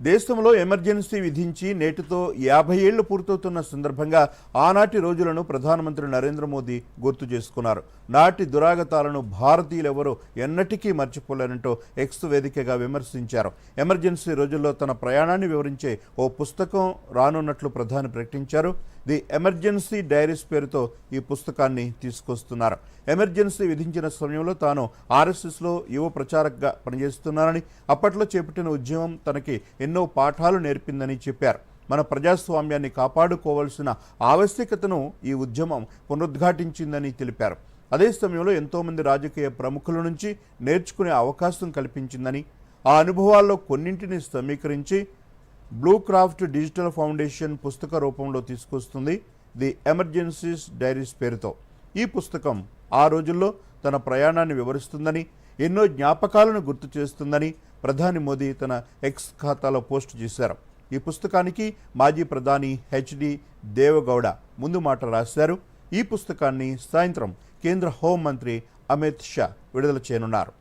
దేశంలో ఎమర్జెన్సీ విధించి నేటితో యాభై ఏళ్ళు పూర్తవుతున్న సందర్భంగా ఆనాటి రోజులను ప్రధానమంత్రి నరేంద్ర మోదీ గుర్తు చేసుకున్నారు. నాటి దురాగతాలను భారతీయులెవరూ ఎన్నటికీ మర్చిపోలేనంటూ ఎక్స్ వేదికగా విమర్శించారు. ఎమర్జెన్సీ రోజుల్లో తన ప్రయాణాన్ని వివరించే ఓ పుస్తకం రానున్నట్లు ప్రధాని ప్రకటించారు. ది ఎమర్జెన్సీ డైరీస్ పేరుతో ఈ పుస్తకాన్ని తీసుకొస్తున్నారు. ఎమర్జెన్సీ విధించిన సమయంలో తాను ఆర్ఎస్ఎస్లో యువ ప్రచారకగా పనిచేస్తున్నానని అప్పట్లో చేపట్టిన ఉద్యమం తనకి ఎన్నో పాఠాలు నేర్పిందని చెప్పారు. మన ప్రజాస్వామ్యాన్ని కాపాడుకోవాల్సిన ఆవశ్యకతను ఈ ఉద్యమం పునరుద్ఘాటించిందని తెలిపారు. అదే సమయంలో ఎంతోమంది రాజకీయ ప్రముఖుల నుంచి నేర్చుకునే అవకాశం కల్పించిందని ఆ అనుభవాల్లో కొన్నింటిని సమీకరించి బ్లూ క్రాఫ్ట్ డిజిటల్ ఫౌండేషన్ పుస్తక రూపంలో తీసుకొస్తుంది ది ఎమర్జెన్సీస్ డైరీస్ పేరుతో. ఈ పుస్తకం ఆ రోజుల్లో తన ప్రయాణాన్ని వివరిస్తుందని ఎన్నో జ్ఞాపకాలను గుర్తు చేస్తుందని ప్రధాని మోదీ తన ఎక్స్ ఖాతాలో పోస్ట్ చేశారు. ఈ పుస్తకానికి మాజీ ప్రధాని హెచ్డి దేవగౌడ ముందు మాట రాశారు. ఈ పుస్తకాన్ని సాయంత్రం కేంద్ర హోంమంత్రి అమిత్ షా విడుదల చేయనున్నారు.